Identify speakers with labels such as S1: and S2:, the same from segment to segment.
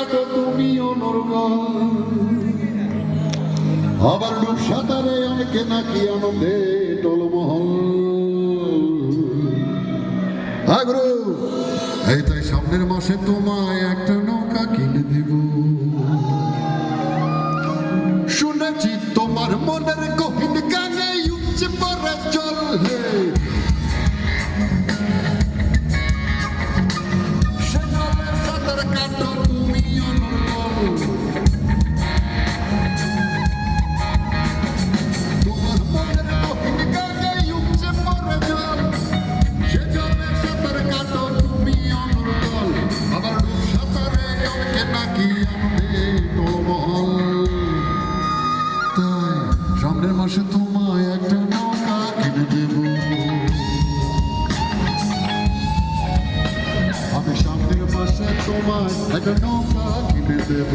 S1: কাটো তুমি অনর্গ আবার ডুব সাঁতারে অনেকে নাকি আনন্দে টলমহল। আগ্রহ, এই তাই সামনের মাসে তোমায় একটা নৌকা কিনে দিব। শুনেছি তোমার মনের গহীন গানে উঠছে পরে জল হে। মাসে তোমায় একটা নৌকা কিনে দেব। আমি সামনের মাসে তোমায় একটা নৌকা কিনে দেব।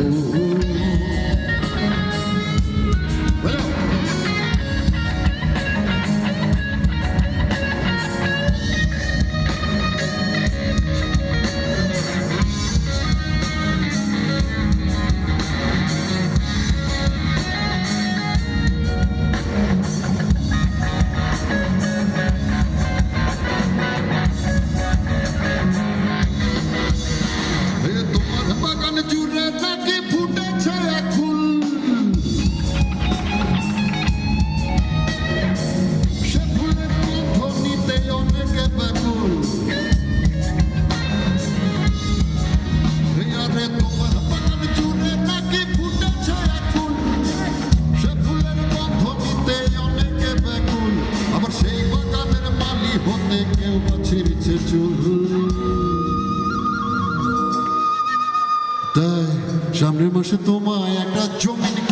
S1: কেউ বা ছিঁড়ছে চুল তাই সামনের মাসে তোমায় একটা জমিন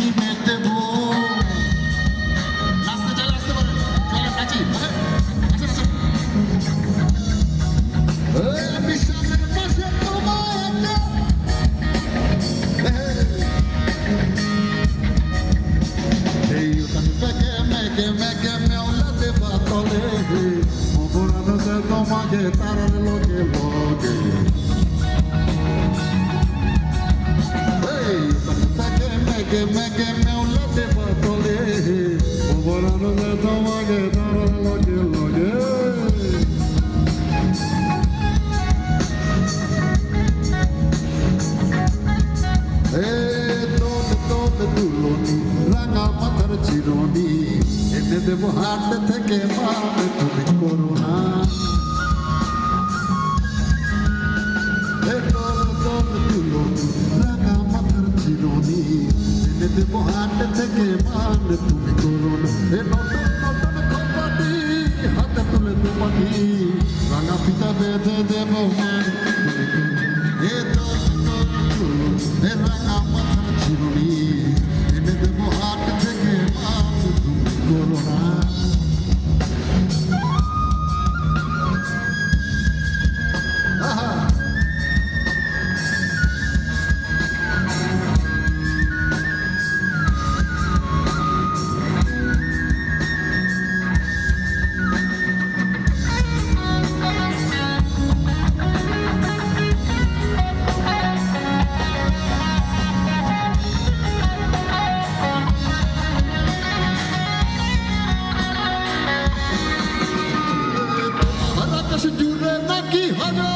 S1: তোমাকে তারার লগে লগে তাকে মেঘে মেঘে মেওলা দেবা তলে অপরাধ তোমাকে তারার লগে লগে রাঙা মাথার চিরনি এনে দেব হাট থেকে মান তুমি করো না হাট থেকে মান তুমি করো না এ নতুন নতুন খপাটি হাতে রাঙা পিতা বেঁধে জুড়ে নাকি হাজার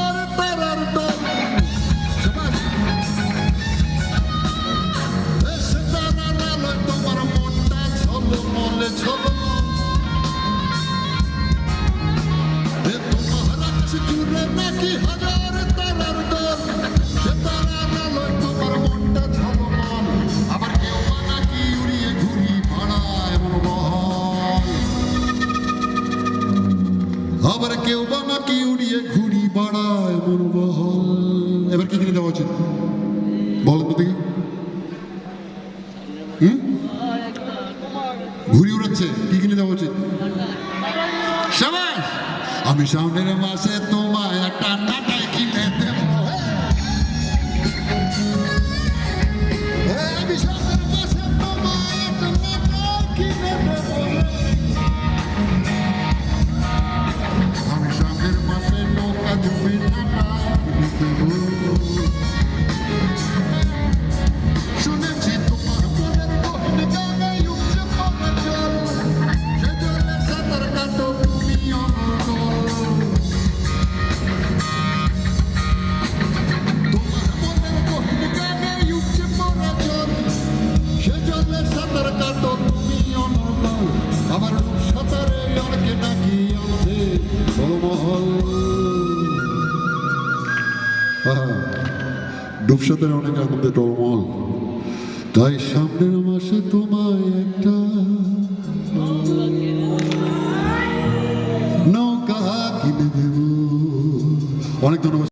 S1: এবার কি কিনে দেওয়া উচিত বলেন তো দেখি হুম ঘুড়ি উড়াচ্ছে কি কিনে দেওয়া উচিত আমি সামনের মাসে তোমায় একটা নাটাই ডুবসাতের অনেক আনন্দে টলমল। তাই সামনের মাসে তোমায় একটা নৌকা কিনে দেব। অনেক ধন্যবাদ।